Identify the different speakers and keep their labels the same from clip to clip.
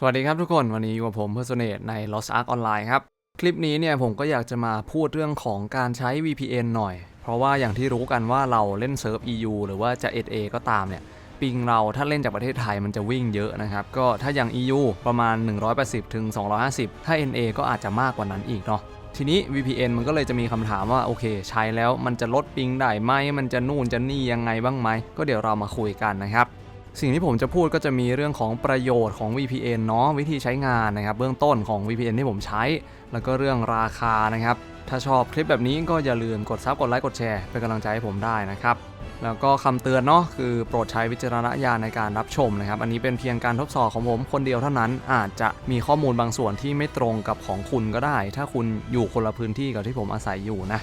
Speaker 1: สวัสดีครับทุกคนวันนี้อยู่กับผมเพอร์โซเนตใน Lost Ark Online ครับ คลิปนี้เนี่ยผมก็อยากจะมาพูดเรื่องของการใช้ VPN หน่อย เพราะว่าอย่างที่รู้กันว่าเราเล่นเซิร์ฟ EU หรือว่าจะ SA ก็ตามเนี่ย ปิงเราถ้าเล่นจากประเทศไทยมันจะวิ่งเยอะนะครับ ก็ถ้าอย่าง EU ประมาณ 180ถึง250 ถ้า NA ก็อาจจะมากกว่านั้นอีกเนาะทีนี้ VPN มันก็เลยจะมีคำถามว่าโอเค ใช้แล้วมันจะลดปิงได้ไหมมันจะนู่นจะนี่ยังไงบ้างไหมก็เดี๋ยวเรามาคุยกันนะครับ สิ่งที่ผมจะพูดก็จะมีเรื่องของประโยชน์ของ VPN เนาะวิธีใช้งานนะครับ เบื้องต้นของ VPN ที่ผมใช้ แล้วก็เรื่องราคานะครับ ถ้าชอบคลิปแบบนี้ก็อย่าลืมกดซับกดไลค์กดแชร์เป็นกำลังใจให้ผมได้นะครับ แล้วก็คำเตือนเนาะคือโปรดใช้วิจารณญาณในการรับชมนะครับ อันนี้เป็นเพียงการทดสอบของผมคนเดียวเท่านั้น อาจจะมีข้อมูลบางส่วนที่ไม่ตรงกับของคุณก็ได้ ถ้าคุณอยู่คนละพื้นที่กับที่ผมอาศัยอยู่นะ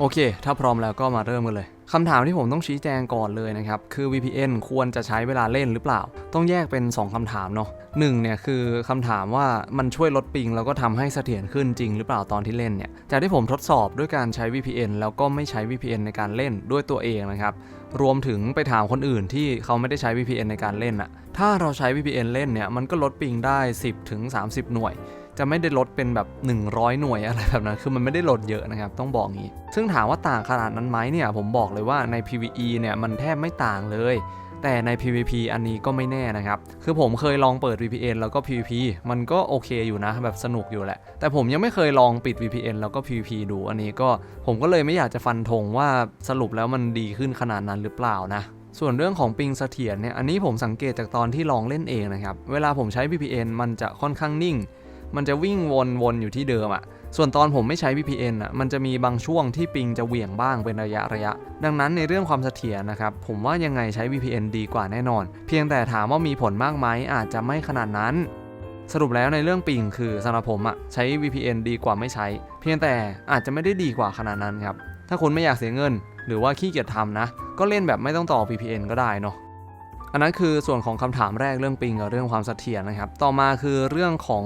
Speaker 1: โอเค ถ้าพร้อมแล้วก็มาเริ่มกันเลยคำถามที่ผมต้องชี้แจงก่อนเลยนะครับ คือ VPN ควรจะใช้เวลาเล่นหรือเปล่า ต้องแยกเป็น 2คำถามเนาะหนึ่งเนี่ยคือคำถามว่ามันช่วยลดปิง แล้วก็ทำให้เสถียรขึ้นจริงหรือเปล่าตอนที่เล่นเนี่ย จากที่ผมทดสอบด้วยการใช้ VPN แล้วก็ไม่ใช้ VPN ในการเล่นด้วยตัวเองนะครับ รวมถึงไปถามคนอื่นที่เขาไม่ได้ใช้ VPN ในการเล่นอะถ้าเราใช้ VPN เล่นเนี่ย มันก็ลดปิงได้ 10ถึง30 หน่วย จะไม่ได้ลดเป็นแบบ 100 หน่วยอะไรแบบนั้น คือมันไม่ได้ลดเยอะนะครับ ต้องบอกงี้ ซึ่งถามว่าต่างขนาดนั้นไหมเนี่ย ผมบอกเลยว่าใน PVE เนี่ยมันแทบไม่ต่างเลย แต่ใน PVP อันนี้ก็ไม่แน่นะครับ คือผมเคยลองเปิด VPN แล้วก็ PVP มันก็โอเคอยู่นะ แบบสนุกอยู่แหละ แต่ผมยังไม่เคยลองปิด VPN แล้วก็ PVP ดู อันนี้ก็ผมก็เลยไม่อยากจะฟันธงว่าสรุปแล้วมันดีขึ้นขนาดนั้นหรือเปล่านะส่วนเรื่องของปิงเสถียรเนี่ย อันนี้ผมสังเกตจากตอนที่ลองเล่นเองนะครับ เวลาผมใช้ VPN มันจะค่อนข้างนิ่ง มันจะวิ่งวนๆอยู่ที่เดิมอะส่วนตอนผมไม่ใช้ VPN อะ มันจะมีบางช่วงที่ปิงจะเหวี่ยงบ้างเป็นระยะระยะ ดังนั้นในเรื่องความเสถียรนะครับ ผมว่ายังไงใช้ VPN ดีกว่าแน่นอน เพียงแต่ถามว่ามีผลมากไหมอาจจะไม่ขนาดนั้น สรุปแล้วในเรื่องปิงคือสำหรับผมอะใช้ VPN ดีกว่าไม่ใช้ เพียงแต่อาจจะไม่ได้ดีกว่าขนาดนั้นครับ ถ้าคุณไม่อยากเสียเงิน หรือว่าขี้เกียจทำนะ ก็เล่นแบบไม่ต้องต่อ VPN ก็ได้เนาะ อันนั้นคือส่วนของคำถามแรกเรื่องปิงกับเรื่องความเสถียรนะครับ ต่อมาคือเรื่องของ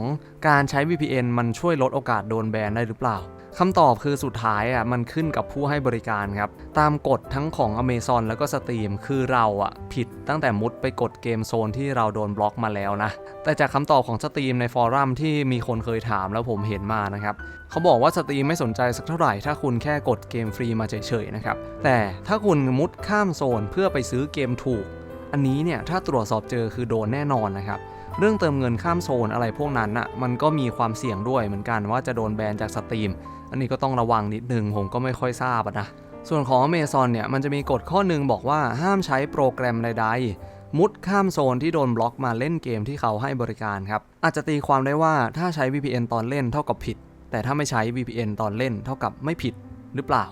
Speaker 1: การใช้ VPN มันช่วยลดโอกาสโดนแบนได้หรือเปล่าคำตอบคือสุดท้ายอะมันขึ้นกับผู้ให้บริการครับ ตามกฎทั้งของ Amazon แล้วก็ Steam คือเราอะผิดตั้งแต่มุดไปกดเกมโซนที่เราโดนบล็อกมาแล้วนะ แต่จากคำตอบของ Steam ในฟอรัมที่มีคนเคยถามแล้วผมเห็นมานะครับ เขาบอกว่า Steam ไม่สนใจสักเท่าไหร่ ถ้าคุณแค่กดเกมฟรีมาเฉยๆนะครับ แต่ถ้าคุณมุดข้ามโซนเพื่อไปซื้อเกมถูก อันนี้เนี่ยถ้าตรวจสอบเจอคือโดนแน่นอนนะครับเรื่องเติมเงินข้ามโซนอะไรพวกนั้นอะมันก็มีความเสี่ยงด้วยเหมือนกันว่าจะโดนแบนจากสตรีม อันนี้ก็ต้องระวังนิดนึงผมก็ไม่ค่อยทราบนะส่วนของ Amazon เนี่ยมันจะมีกฎข้อหนึ่งบอกว่าห้ามใช้โปรแกรมใดๆ มุดข้ามโซนที่โดนบล็อกมาเล่นเกมที่เขาให้บริการครับอาจจะตีความได้ว่าถ้าใช้ VPN ตอนเล่นเท่ากับผิด แต่ถ้าไม่ใช้ VPN ตอนเล่นเท่ากับไม่ผิดหรือเปล่า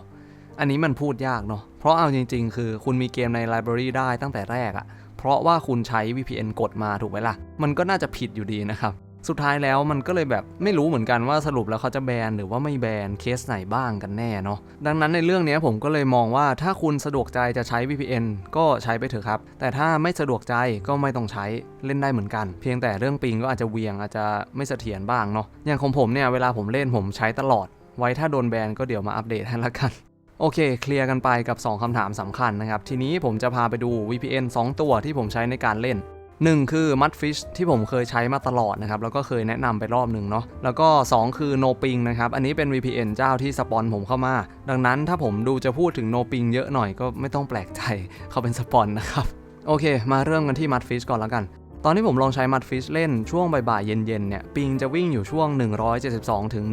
Speaker 1: อันนี้มันพูดยากเนาะ ราะเอาจริง ๆ คือคุณมีเกมในไลบรารีได้ตั้งแต่แรกอะเพราะว่าคุณใช้ VPN กดมาถูกไหมล่ะ มันก็น่าจะผิดอยู่ดีนะครับ สุดท้ายแล้วมันก็เลยแบบไม่รู้เหมือนกันว่าสรุปแล้วเขาจะแบนหรือว่าไม่แบนเคสไหนบ้างกันแน่เนาะ ดังนั้นในเรื่องนี้ผมก็เลยมองว่าถ้าคุณสะดวกใจจะใช้ VPN ก็ใช้ไปเถอะครับ แต่ถ้าไม่สะดวกใจก็ไม่ต้องใช้เล่นได้เหมือนกัน เพียงแต่เรื่องปิงก็อาจจะเวียงอาจจะไม่เสถียรบ้างเนาะ อย่างของผมเนี่ยเวลาผมเล่นผมใช้ตลอด ไว้ถ้าโดนแบนก็เดี๋ยวมาอัปเดตให้ละกัน โอเค เคลียร์กันไปกับ 2คำถามสำคัญนะครับ ทีนี้ผมจะพาไปดู VPN 2 ตัวที่ผมใช้ในการเล่น 1 คือ Mudfish ที่ผมเคยใช้มาตลอดนะครับ แล้วก็เคยแนะนำไปรอบหนึ่งเนาะแล้วก็ 2 คือ NoPing นะครับ อันนี้เป็น VPN เจ้าที่สปอนผมเข้ามา ดังนั้นถ้าผมดูจะพูดถึง NoPing เยอะหน่อยก็ไม่ต้องแปลกใจเขาเป็นสปอนนะครับโอเค มาเริ่มกันที่ Mudfish ก่อนแล้วกัน ตอนที่ผมลองใช้ Mudfish เล่นช่วงบ่ายๆเย็นๆเนี่ยปิงจะวิ่งอยู่ช่วง 172ถึง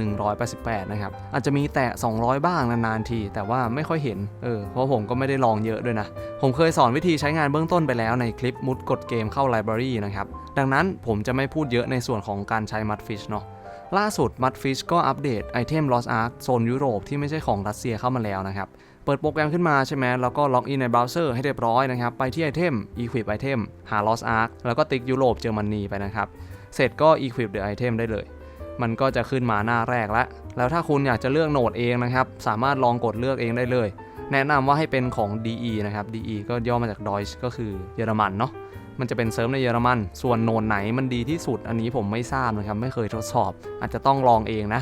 Speaker 1: 188 นะครับ อาจจะมีแตะ 200 บ้างนานๆที แต่ว่าไม่ค่อยเห็นเออเพราะผมก็ไม่ได้ลองเยอะด้วยนะ ผมเคยสอนวิธีใช้งานเบื้องต้นไปแล้วในคลิปมุดกดเกมเข้าไลบรารีนะครับ ดังนั้นผมจะไม่พูดเยอะในส่วนของการใช้ Mudfish เนาะล่าสุด Mudfish ก็อัปเดตไอเทม Lost Ark โซนยุโรปที่ไม่ใช่ของรัสเซียเข้ามาแล้วนะครับ เปิดโปรแกรมขึ้นมาใช่ไหมแล้วก็ล็อกอินในเบราว์เซอร์ให้เรียบร้อยนะครับ ไปที่ไอเทม Equip Item หา Lost Ark แล้วก็ติ๊กยุโรปเยอรมนีไปนะครับ เสร็จก็ Equip the Item ได้เลย มันก็จะขึ้นมาหน้าแรกแล้ว แล้วถ้าคุณอยากจะเลือกโหนดเองนะครับ สามารถลองกดเลือกเองได้เลย แนะนำว่าให้เป็นของ DE นะครับ DE ก็ย่อมาจาก Deutsch ก็คือเยอรมันเนาะมันจะเป็นเซิร์ฟในเยอรมัน ส่วนโหนดไหนมันดีที่สุด อันนี้ผมไม่ทราบนะครับ ไม่เคยทดสอบ อาจจะต้องลองเองนะ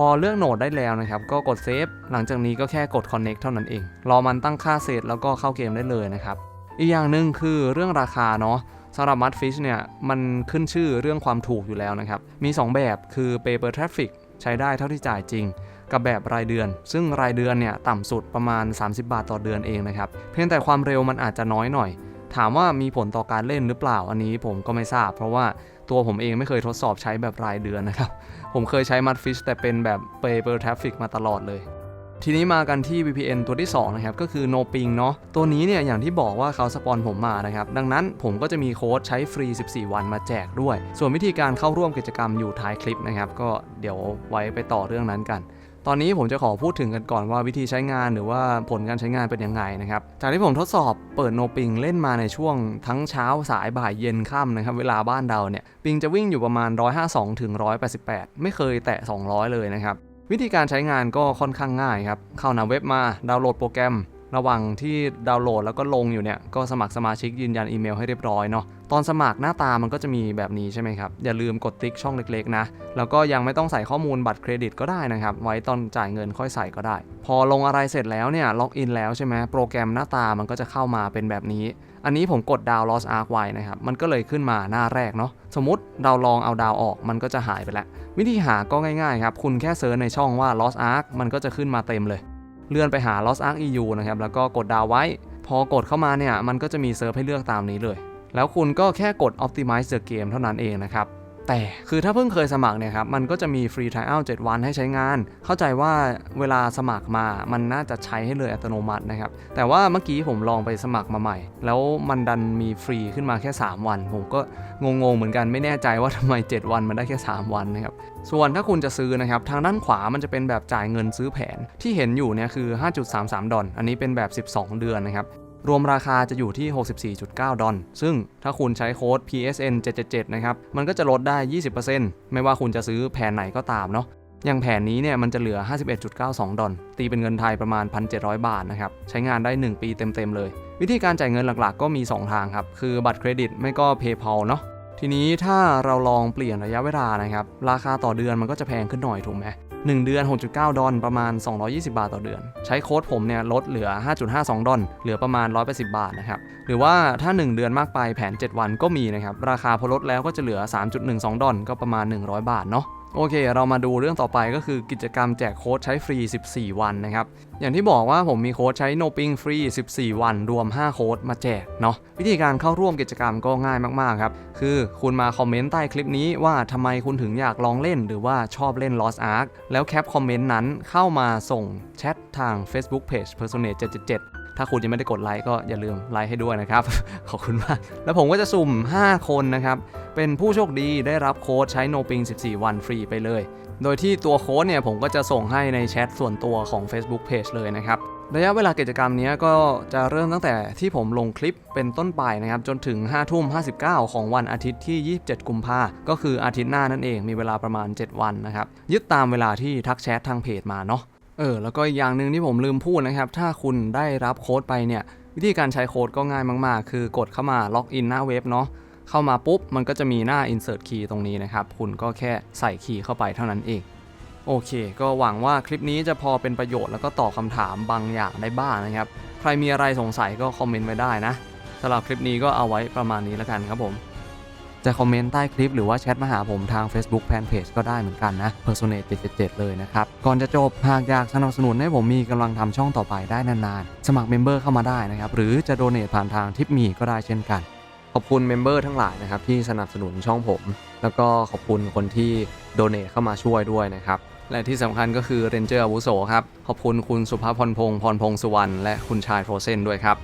Speaker 1: พอเลือกโหนดได้แล้วนะครับ ก็กดเซฟหลังจากนี้ก็แค่กด Connect เท่านั้นเอง รอมันตั้งค่าเสร็จแล้วก็เข้าเกมได้เลยนะครับ อีกอย่างหนึ่งคือเรื่องราคาเนาะสำหรับ Mudfish เนี่ยมันขึ้นชื่อเรื่องความถูกอยู่แล้วนะครับ มี 2 แบบคือ Pay per Traffic ใช้ได้เท่าที่จ่ายจริง กับแบบรายเดือน ซึ่งรายเดือนเนี่ยต่ำสุดประมาณ 30 บาทต่อเดือนเองนะครับเพียงแต่ความเร็วมันอาจจะน้อยหน่อย ถามว่ามีผลต่อการเล่นหรือเปล่าอันนี้ผมก็ไม่ทราบ เพราะว่า ตัวผมเองไม่เคยทดสอบใช้แบบรายเดือนนะครับ ผมเคยใช้ Mudfish แต่เป็นแบบ Pay per Traffic มาตลอดเลย ทีนี้มากันที่ VPN ตัวที่ 2 นะครับ ก็คือ No Ping เนาะตัวนี้เนี่ยอย่างที่บอกว่าเขาสปอนผมมานะครับ ดังนั้นผมก็จะมีโค้ดใช้ฟรี 14 วันมาแจกด้วย ส่วนวิธีการเข้าร่วมกิจกรรมอยู่ท้ายคลิปนะครับ ก็เดี๋ยวไว้ไปต่อเรื่องนั้นกัน ตอนนี้ผมจะขอพูดถึงกันก่อนว่าวิธีใช้งานหรือว่าผลการใช้งานเป็นยังไงนะครับ จากที่ผมทดสอบเปิด No Ping เล่นมาในช่วงทั้งเช้าสายบ่ายเย็นค่ำนะครับ เวลาบ้านเราเนี่ย ปิงจะวิ่งอยู่ประมาณ 152ถึง188 ไม่เคยแตะ 200 เลยนะครับ วิธีการใช้งานก็ค่อนข้างง่ายครับ เข้าหน้าเว็บมาดาวน์โหลดโปรแกรมระหว่างที่ดาวน์โหลดแล้วก็ลงอยู่เนี่ยก็สมัครสมาชิกยืนยันอีเมลให้เรียบร้อยเนาะ ตอนสมัครหน้าตามันก็จะมีแบบนี้ใช่ไหมครับ อย่าลืมกดติ๊กช่องเล็กๆนะ แล้วก็ยังไม่ต้องใส่ข้อมูลบัตรเครดิตก็ได้นะครับ ไว้ตอนจ่ายเงินค่อยใส่ก็ได้ พอลงอะไรเสร็จแล้วเนี่ยล็อกอินแล้วใช่ไหมโปรแกรมหน้าตามันก็จะเข้ามาเป็นแบบนี้ อันนี้ผมกดดาวน์ Lost Ark ไว้นะครับ มันก็เลยขึ้นมาหน้าแรกเนาะ สมมติเราลองเอาดาวออกมันก็จะหายไปแล้ว วิธีหาก็ง่ายๆครับ คุณแค่เซิร์ชในช่องว่า Lost Ark มันก็จะขึ้นมาเต็มเลย เลื่อนไปหา Lost Ark EU นะครับ แล้วก็กดดาวไว้ พอกดเข้ามาเนี่ย มันก็จะมีเซิร์ฟให้เลือกตามนี้เลย แล้วคุณก็แค่กด Optimize the game เท่านั้นเองนะครับแต่คือถ้าเพิ่งเคยสมัครเนี่ยครับมันก็จะมีฟรี trial 7วันให้ใช้งาน เข้าใจว่าเวลาสมัครมามันน่าจะใช้ให้เลยอัตโนมัตินะครับ แต่ว่าเมื่อกี้ผมลองไปสมัครมาใหม่ แล้วมันดันมีฟรีขึ้นมาแค่ 3 วัน ผมก็งงๆเหมือนกันไม่แน่ใจว่าทำไม 7 วันมันได้แค่ 3 วันนะครับส่วนถ้าคุณจะซื้อนะครับ ทางด้านขวามันจะเป็นแบบจ่ายเงินซื้อแผนที่เห็นอยู่เนี่ยคือ 5.33 ดอลอันนี้เป็นแบบ 12 เดือนนะครับ รวมราคาจะอยู่ที่ 64.9 ดอลซึ่งถ้าคุณใช้โค้ด PSN 777นะครับ มันก็จะลดได้ 20%ไม่ว่าคุณจะซื้อแผนไหนก็ตามเนาะอย่างแผนนี้เนี่ยมันจะเหลือ 51.92 ดอลตีเป็นเงินไทยประมาณ 1,700 บาทนะครับ ใช้งานได้ 1 ปีเต็ม ๆ เลย วิธีการจ่ายเงินหลักๆ ก็มี 2 ทางครับ คือบัตรเครดิตไม่ก็ PayPal เนาะทีนี้ถ้าเราลองเปลี่ยนระยะเวลานะครับ ราคาต่อเดือนมันก็จะแพงขึ้นหน่อยถูกไหม 1 เดือน 6.9 ดอลประมาณ 220 บาทต่อเดือน ใช้โค้ดผมเนี่ยลดเหลือ 5.52 ดอลเหลือประมาณ 180 บาทนะครับ หรือว่าถ้า 1 เดือนมากไปแผน 7 วันก็มีนะครับ ราคาพอลดแล้วก็จะเหลือ 3.12 ดอลก็ประมาณ 100 บาทเนาะ โอเค เรามาดูเรื่องต่อไปก็คือกิจกรรมแจกโค้ดใช้ฟรี 14 วันนะครับ อย่างที่บอกว่าผมมีโค้ดใช้ No Ping ฟรี 14 วัน รวม 5 โค้ดมาแจกเนาะ วิธีการเข้าร่วมกิจกรรมก็ง่ายมาก ๆ ครับ คือคุณมาคอมเมนต์ใต้คลิปนี้ว่าทำไมคุณถึงอยากลองเล่นหรือว่าชอบเล่น Lost Ark แล้วแคปคอมเมนต์นั้นเข้ามาส่งแชททาง Facebook Page Personate 777ถ้าคุณยังไม่ได้กดไลค์ก็อย่าลืมไลค์ให้ด้วยนะครับ ขอบคุณมาก แล้วผมก็จะสุ่ม 5 คนนะครับ เป็นผู้โชคดีได้รับโค้ดใช้ No Ping 14 วันฟรีไปเลย โดยที่ตัวโค้ดเนี่ยผมก็จะส่งให้ในแชทส่วนตัวของ Facebook Page เลยนะครับระยะเวลากิจกรรมนี้ก็จะเริ่มตั้งแต่ที่ผมลงคลิปเป็นต้นไปนะครับ จนถึง 5 ทุ่ม 59 ของวันอาทิตย์ที่ 27 กุมภาก็คืออาทิตย์หน้านั่นเองมีเวลาประมาณ 7 วันนะครับ ยึดตามเวลาที่ทักแชททางเพจมาเนาะเออ แล้วก็อีกอย่างหนึ่งที่ผมลืมพูดนะครับ ถ้าคุณได้รับโค้ดไปเนี่ย วิธีการใช้โค้ดก็ง่ายมาก ๆ คือกดเข้ามาล็อกอินหน้าเว็บเนาะ เข้ามาปุ๊บ มันก็จะมีหน้า insert key ตรงนี้นะครับ คุณก็แค่ใส่คีย์เข้าไปเท่านั้นเอง โอเค ก็หวังว่าคลิปนี้จะพอเป็นประโยชน์แล้วก็ตอบคำถามบางอย่างได้บ้างนะครับ ใครมีอะไรสงสัยก็คอมเมนต์ไว้ได้นะสำหรับคลิปนี้ก็เอาไว้ประมาณนี้แล้วกันครับผมจะคอมเมนต์ใต้คลิปหรือว่าแชทมาหาผมทาง Facebook Fanpage ก็ได้เหมือนกันนะ Personate 777 เลยนะครับ ก่อนจะจบ หากอยากสนับสนุนให้ผมมีกำลังทำช่องต่อไปได้นานๆ สมัครเมมเบอร์เข้ามาได้นะครับ หรือจะโดเน a ผ่านทางทิปมีก็ได้เช่นกัน ขอบคุณเมมเบอร์ทั้งหลายนะครับที่สนับสนุนช่องผม แล้วก็ขอบคุณคนที่โดเน a เข้ามาช่วยด้วยนะครับและที่สำคัญก็คือเรนเจอร์อาวุโสครับ ขอบคุณคุณสุภาพรพงศ์พรพงศ์สุวรรณและคุณชายโฟเซนด้วยครับ